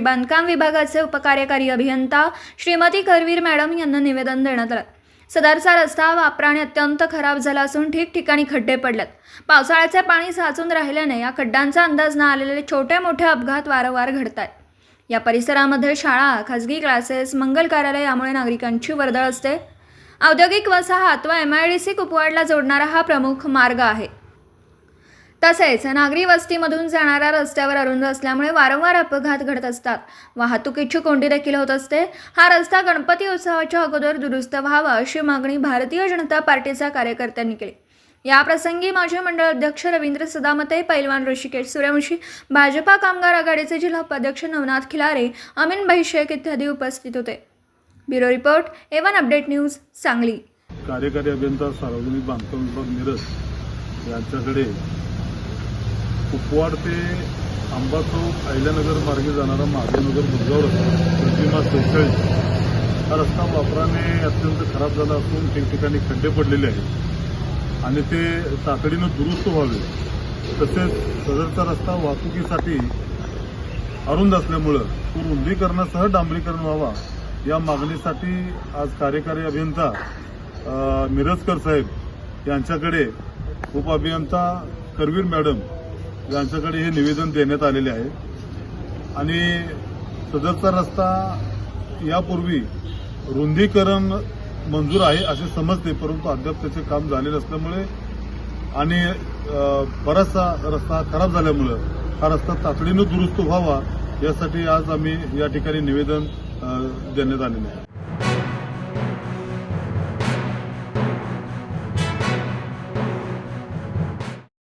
बांधकाम विभागाचे उपकार्यकारी अभियंता श्रीमती करवीर मॅडम यांना निवेदन देण्यात आलं. सदरचा रस्ता वापराने अत्यंत खराब झाला असून ठिकठिकाणी खड्डे पडलेत. पावसाळ्याचे पाणी साचून राहिल्याने या खड्ड्यांचा अंदाज न आलेले छोटे मोठे अपघात वारंवार घडत आहेत या परिसरामध्ये शाळा खाजगी क्लासेस मंगल कार्यालय यामुळे नागरिकांची वर्दळ असते. औद्योगिक वसाहत व एम आय डी सी कुपवाडला जोडणारा हा प्रमुख मार्ग आहे. तसेच नागरी वस्तीमधून जाणाऱ्या रस्त्यावर अरुंद असल्यामुळे वारंवार अपघात घडत असतात. वाहतुकीची कोंडी देखील होत असते. हा रस्ता गणपती उत्सवाच्या अगोदर दुरुस्त व्हावा अशी मागणी भारतीय जनता पार्टीच्या कार्यकर्त्यांनी केली. याप्रसंगी माजी मंडळ अध्यक्ष रवींद्र सदामते पैलवान ऋषिकेश सूर्यवंशी भाजपा कामगार आघाडीचे जिल्हा उपाध्यक्ष नवनाथ खिलारे अमीन भाई शेख इत्यादी उपस्थित होते. Bureau report A one update news Sangli. कार्यकारी अभियंता सार्वजनिक बांधकाम विभाग मिरज यांच्याकडे कुपवाड ते आंबाचौक आयल्यानगर अहिल्यानगर मार्गे जाणारा महादेवनगर बुधगाव रस्ता प्रतिमा सेहेचाळीस हा रस्ता वापराने अत्यंत खराब झाला असून ठिकठिकाणी खड्डे पडलेले आहेत. आणि ते तातडीनं दुरुस्त व्हावे. तसेच सदरचा रस्ता वाहतुकीसाठी अरुंद असल्यामुळं तो रुंदीकरणासह डांबरीकरण व्हावा या मागणीसाठी आज कार्यकारी अभियंता मिरजकर साहेब यांच्याकडे उपअभियंता करवीर मॅडम यांच्याकडे हे निवेदन देण्यात आलेले आहे. आणि सदरचा रस्ता यापूर्वी रुंदीकरण मंजूर आहे असे समजते परंतु अद्याप त्याचे काम झाले नसल्यामुळे आणि बराचसा रस्ता खराब झाल्यामुळं हा रस्ता तातडीनं दुरुस्त व्हावा यासाठी आज आम्ही या ठिकाणी निवेदन देण्यात आलेले आहे.